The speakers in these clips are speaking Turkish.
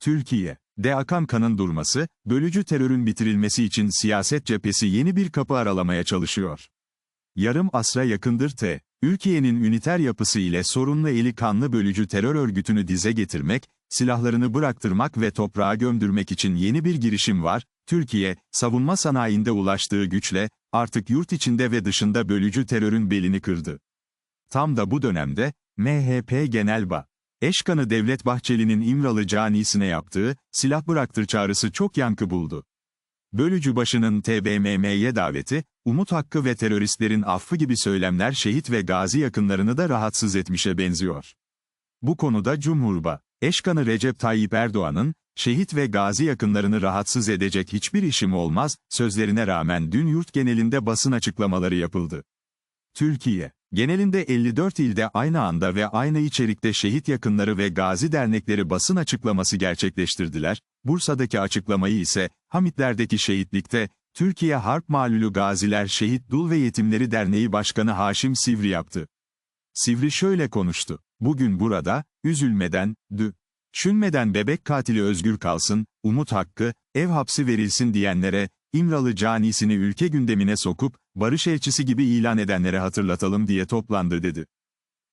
Türkiye, de akan durması, bölücü terörün bitirilmesi için siyaset cephesi yeni bir kapı aralamaya çalışıyor. Yarım asra yakındır T. Ülkenin üniter yapısı ile sorunlu eli kanlı bölücü terör örgütünü dize getirmek, silahlarını bıraktırmak ve toprağa gömdürmek için yeni bir girişim var, Türkiye, savunma sanayinde ulaştığı güçle, artık yurt içinde ve dışında bölücü terörün belini kırdı. Tam da bu dönemde, MHP Genel Ba. Eşkanı Devlet Bahçeli'nin İmralı canisine yaptığı, silah bıraktır çağrısı çok yankı buldu. Bölücü başının TBMM'ye daveti, umut hakkı ve teröristlerin affı gibi söylemler şehit ve gazi yakınlarını da rahatsız etmişe benziyor. Bu konuda Cumhurba, Eşkanı Recep Tayyip Erdoğan'ın, şehit ve gazi yakınlarını rahatsız edecek hiçbir işim olmaz, sözlerine rağmen dün yurt genelinde basın açıklamaları yapıldı. Türkiye, genelinde 54 ilde aynı anda ve aynı içerikte şehit yakınları ve gazi dernekleri basın açıklaması gerçekleştirdiler, Bursa'daki açıklamayı ise, Hamitler'deki şehitlikte, Türkiye Harp Malulu Gaziler Şehit Dul ve Yetimleri Derneği Başkanı Haşim Sivri yaptı. Sivri şöyle konuştu. Bugün burada, üzülmeden, dü, şünmeden bebek katili özgür kalsın, umut hakkı, ev hapsi verilsin diyenlere, İmralı canisini ülke gündemine sokup, barış elçisi gibi ilan edenlere hatırlatalım diye toplandı dedi.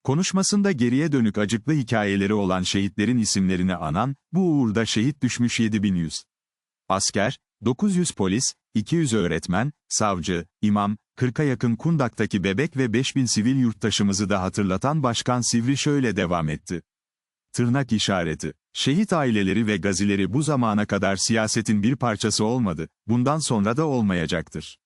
Konuşmasında geriye dönük acıklı hikayeleri olan şehitlerin isimlerini anan, bu uğurda şehit düşmüş 7100. Asker, 900 polis, 200 öğretmen, savcı, imam, 40'a yakın Kundak'taki bebek ve 5000 sivil yurttaşımızı da hatırlatan Başkan Sivri şöyle devam etti. Tırnak işareti. Şehit aileleri ve gazileri bu zamana kadar siyasetin bir parçası olmadı, bundan sonra da olmayacaktır.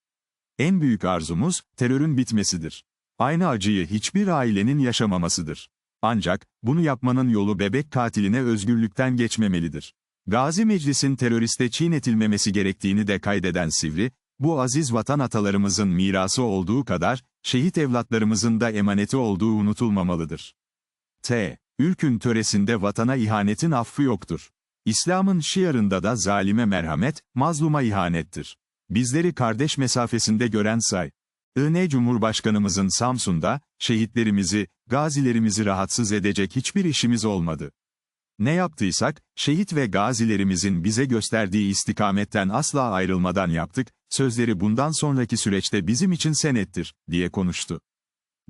En büyük arzumuz, terörün bitmesidir. Aynı acıyı hiçbir ailenin yaşamamasıdır. Ancak, bunu yapmanın yolu bebek katiline özgürlükten geçmemelidir. Gazi Meclis'in teröriste çiğnetilmemesi gerektiğini de kaydeden Sivri, bu aziz vatan atalarımızın mirası olduğu kadar, şehit evlatlarımızın da emaneti olduğu unutulmamalıdır. T. Ülkün töresinde vatana ihanetin affı yoktur. İslam'ın şiarında da zalime merhamet, mazluma ihanettir. Bizleri kardeş mesafesinde gören say. IN Cumhurbaşkanımızın Samsun'da, şehitlerimizi, gazilerimizi rahatsız edecek hiçbir işimiz olmadı. Ne yaptıysak, şehit ve gazilerimizin bize gösterdiği istikametten asla ayrılmadan yaptık, sözleri bundan sonraki süreçte bizim için senettir, diye konuştu.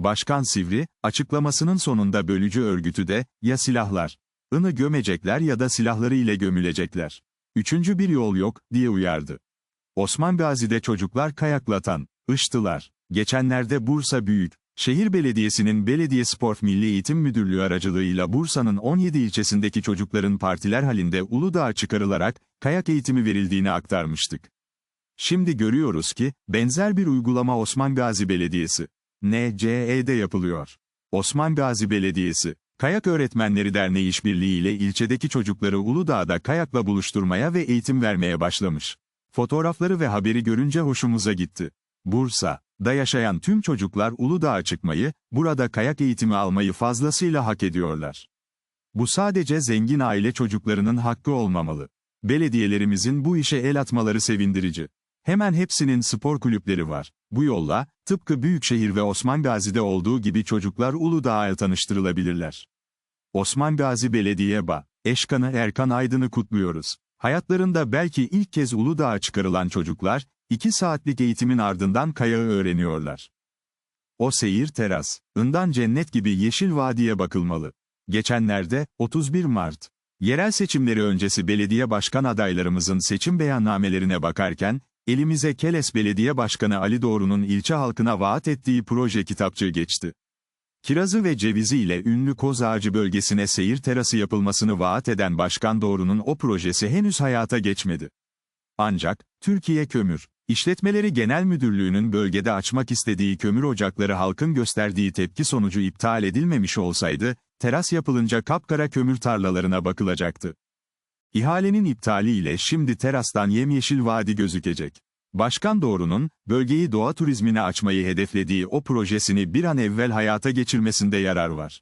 Başkan Sivri, açıklamasının sonunda bölücü örgütü de, ya silahlar, ını gömecekler ya da silahları ile gömülecekler. Üçüncü bir yol yok, diye uyardı. Osman Gazi'de çocuklar kayaklatan, ıştılar. Geçenlerde Bursa Büyük, Şehir Belediyesi'nin Belediye Spor Milli Eğitim Müdürlüğü aracılığıyla Bursa'nın 17 ilçesindeki çocukların partiler halinde Uludağ'a çıkarılarak, kayak eğitimi verildiğini aktarmıştık. Şimdi görüyoruz ki, benzer bir uygulama Osman Gazi Belediyesi, NCE'de yapılıyor. Osman Gazi Belediyesi, Kayak Öğretmenleri Derneği işbirliği ile ilçedeki çocukları Uludağ'da kayakla buluşturmaya ve eğitim vermeye başlamış. Fotoğrafları ve haberi görünce hoşumuza gitti. Bursa, da yaşayan tüm çocuklar Uludağ'a çıkmayı, burada kayak eğitimi almayı fazlasıyla hak ediyorlar. Bu sadece zengin aile çocuklarının hakkı olmamalı. Belediyelerimizin bu işe el atmaları sevindirici. Hemen hepsinin spor kulüpleri var. Bu yolla, tıpkı Büyükşehir ve Osman Gazi'de olduğu gibi çocuklar Uludağ'a tanıştırılabilirler. Osman Gazi Belediye Ba, Eşkanı Erkan Aydın'ı kutluyoruz. Hayatlarında belki ilk kez Uludağ'a çıkarılan çocuklar, 2 saatlik eğitimin ardından kayağı öğreniyorlar. O seyir teras, ından cennet gibi yeşil vadiye bakılmalı. Geçenlerde, 31 Mart, yerel seçimleri öncesi belediye başkan adaylarımızın seçim beyannamelerine bakarken, elimize Keles Belediye Başkanı Ali Doğru'nun ilçe halkına vaat ettiği proje kitapçığı geçti. Kirazı ve cevizi ile ünlü Koz Ağacı bölgesine seyir terası yapılmasını vaat eden Başkan Doğru'nun o projesi henüz hayata geçmedi. Ancak, Türkiye Kömür, İşletmeleri Genel Müdürlüğü'nün bölgede açmak istediği kömür ocakları halkın gösterdiği tepki sonucu iptal edilmemiş olsaydı, teras yapılınca kapkara kömür tarlalarına bakılacaktı. İhalenin iptali ile şimdi terastan yemyeşil vadi gözükecek. Başkan Doğru'nun, bölgeyi doğa turizmine açmayı hedeflediği o projesini bir an evvel hayata geçirmesinde yarar var.